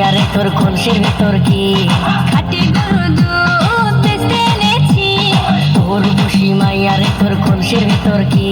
আরে তোর খুলসির ভিতর কি? খাটি গরু দুধ তোর তোর খুলসির ভিতর কি?